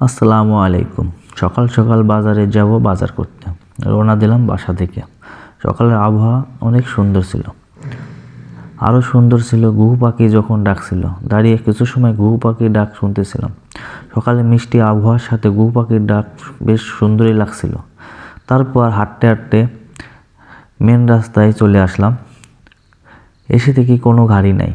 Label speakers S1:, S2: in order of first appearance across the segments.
S1: আসসালামু আলাইকুম। সকাল সকাল বাজারে যাব বাজার করতে। রওনা দিলাম বাসা থেকে। সকালের আবহাওয়া অনেক সুন্দর ছিল। আরও সুন্দর ছিল ঘুঘু পাখি যখন ডাকছিল। দাঁড়িয়ে কিছু সময় ঘুঘু পাখির ডাক শুনতেছিলাম। সকালে মিষ্টি আবহাওয়ার সাথে ঘুঘু পাখির ডাক বেশ সুন্দরই লাগছিল। তারপর হাঁটতে হাঁটতে মেন রাস্তায় চলে আসলাম। এসে দেখি কোনো গাড়ি নাই।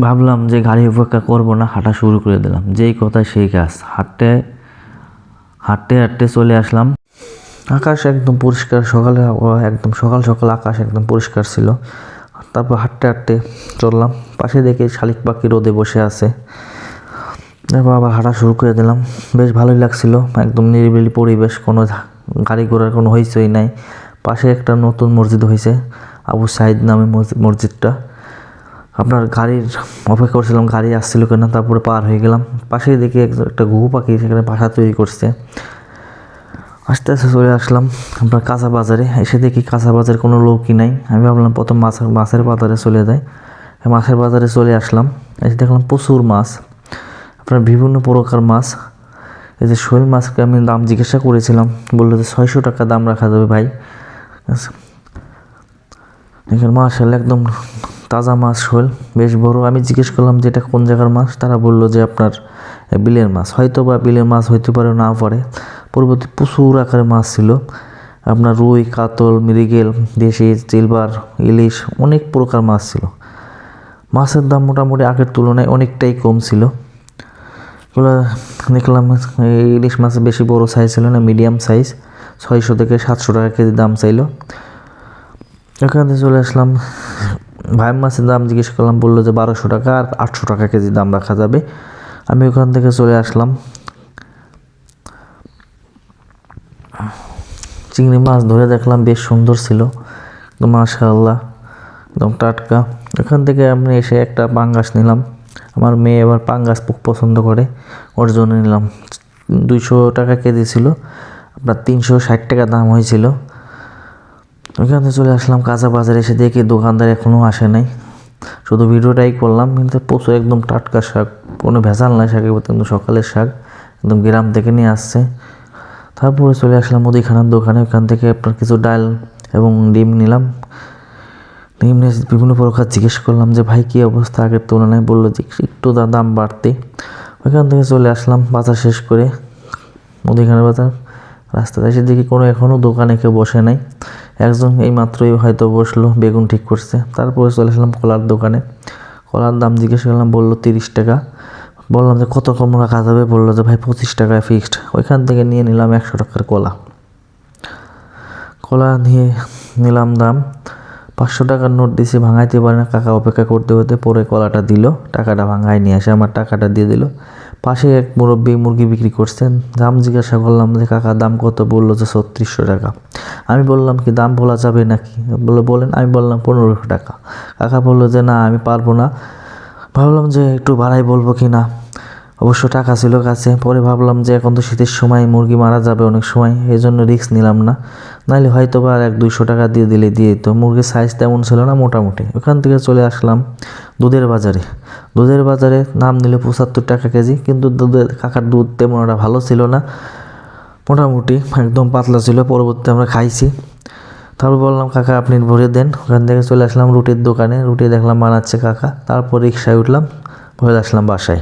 S1: ভাবলাম যে গাড়ি অপেক্ষা করব না, হাঁটা শুরু করে দিলাম। যেই কথা সেই কাজ। হাঁটতে হাঁটতে হাঁটতে চলে আসলাম। আকাশ একদম পরিষ্কার, সকালে একদম সকাল সকাল আকাশ একদম পরিষ্কার ছিল। তারপর হাঁটতে হাঁটতে চললাম। পাশে দেখে শালিক পাখি রোদে বসে আছে। তারপর আবার হাঁটা শুরু করে দিলাম। বেশ ভালোই লাগছিল। একদম নিরিবিলি পরিবেশ, কোনো গাড়ি ঘোড়ার কোনো হইচই নাই। পাশে একটা নতুন মসজিদ হয়েছে আবু সাইদ নামে মসজি- মসজিদটা। আপনার গাড়ির অপেক্ষা করছিলাম, গাড়ি আসছিল কেন, তারপরে পার হয়ে গেলাম। পাশেই দেখি এক- একটা ঘুঘু পাখি সেখানে বাসা তৈরি করছে। আস্তে আস্তে চলে আসলাম আপনার কাঁচা বাজারে। এসে দেখি কাঁচা বাজারে কোনো লোকই নাই। আমি ভাবলাম প্রথম মাছের মাছের বাজারে চলে যাই। মাছের বাজারে চলে আসলাম। এসে দেখলাম প্রচুর মাছ। আপনার বিভিন্ন প্রকার মাছ। এই যে শোল মাছকে আমি দাম জিজ্ঞাসা করেছিলাম। বলল যে ছয়শো টাকা দাম রাখা যাবে ভাই। আচ্ছা। এখানে মাশাল একদম তাজা মাছ শোল বেশ বড়। আমি জিজ্ঞেস করলাম যে এটা কোন জায়গার মাছ? তারা বলল যে আপনার বিলের মাছ। হয়তো বা বিলের মাছ, হইতে পারে, না পারে পরবর্তী প্রচুর আকারের মাছ ছিল। আপনার রুই, কাতল, মৃগেল, দেশি সিলভার ইলিশ, অনেক প্রকার মাছ ছিল। মাছের দাম মোটামুটি আগের তুলনায় অনেকটাই কম ছিল। এগুলো দেখলাম ইলিশ মাছ বেশি বড় সাইজ ছিল না মিডিয়াম সাইজ ছয়শো থেকে সাতশো টাকা কেজি দাম চাইলো। এখান থেকে চলে আসলাম ভাই মাছের দাম জিজ্ঞেস করলাম, বলল যে বারোশো টাকা আর আটশো টাকা কেজি দাম রাখা যাবে। আমি ওখান থেকে চলে আসলাম। চিংড়ি মাছ ধরে দেখলাম বেশ সুন্দর ছিল। মাশাআল্লাহ, একদম টাটকা। এখান থেকে আমি এসে একটা পাঙ্গাস নিলাম। আমার মেয়ে এবার পাঙ্গাস খুব পছন্দ করে, ওর জন্য নিলাম। দুইশো টাকা কেজি ছিল, আপনার তিনশো ষাট টাকা দাম হয়েছিল। ওইখান থেকে চলে আসলাম, কাঁচা বাজারে এসে দেখি দোকানদার এখনও আসে নাই। শুধু ভিডিওটাই করলাম, কিন্তু প্রচুর একদম টাটকা শাক, কোনো ভেজাল নাই শাকের প্রতি একদম সকালের শাক একদম গ্রাম থেকে নিয়ে আসছে। তারপরে চলে আসলাম মুদিখানার দোকানে, ওখান থেকে আপনার কিছু ডাল এবং ডিম নিলাম। ডিম নিয়ে বিভিন্ন প্রকার জিজ্ঞেস করলাম যে, ভাই, কী অবস্থা? আগের তুলনায় বলল যে, একটু দাম বাড়তে। ওইখান থেকে চলে আসলাম, বাজার শেষ করে মুদিখানার বাজার। রাস্তাতে এসে দেখি কোনো এখনও দোকানে কেউ বসে নাই। একজন এই মাত্রই হয়তো বসল, বেগুন ঠিক করছে। তারপরে চলে আসলাম কলার দোকানে। কলার দাম জিজ্ঞেস করলাম, বলল তিরিশ টাকা। বললাম যে, কত কম রাখা যাবে বলল যে, ভাই, পঁচিশ টাকায় ফিক্সড ওইখান থেকে নিয়ে নিলাম একশো টাকার কলা। কলা নিয়ে নিলাম দাম। পাঁচশো টাকার নোট দিয়েছি ভাঙাইতে পারে না। কাকা অপেক্ষা করতে হতে পরে কলাটা দিল। টাকাটা ভাঙাই নিয়ে আসে আমার টাকাটা দিয়ে দিল। পাশে এক মুরব্বী মুরগি বিক্রি করছেন। দাম জিজ্ঞাসা করলাম যে কাকা, দাম কত? বলল যে, ছত্রিশশো টাকা। আমি বললাম, কি দাম বলা যাবে নাকি? বলে বলেন। আমি বললাম, পনেরোশো টাকা। কাকা বলল যে, না, আমি পারব না। ভাবলাম যে, একটু বাড়াই বলব কি না? অবশ্য টাকা ছিল কাছে। পরে ভাবলাম যে, এখন তো শীতের সময় মুরগি মারা যাবে অনেক সময় এই জন্য রিস্ক নিলাম না। নাহলে হয়তো বা এক দুইশো টাকা দিয়ে দিলে দিয়ে তো মুরগির সাইজ তেমন ছিল না মোটামুটি। ওখান থেকে চলে আসলাম দুধের বাজারে। দুধের বাজারে নাম নিল পঁচাত্তর টাকা কেজি, কিন্তু দুধের কাকার দুধ তেমন একটা ভালো ছিল না। মোটামুটি একদম পাতলা ছিল পরবর্তী আমরা খাইছি। তারপর বললাম, কাকা, আপনি ভরে দেন। ওখান থেকে চলে আসলাম রুটির দোকানে। রুটি দেখলাম বানাচ্ছে কাকা। তারপর রিক্সায় উঠলাম, ভরে আসলাম বাসায়।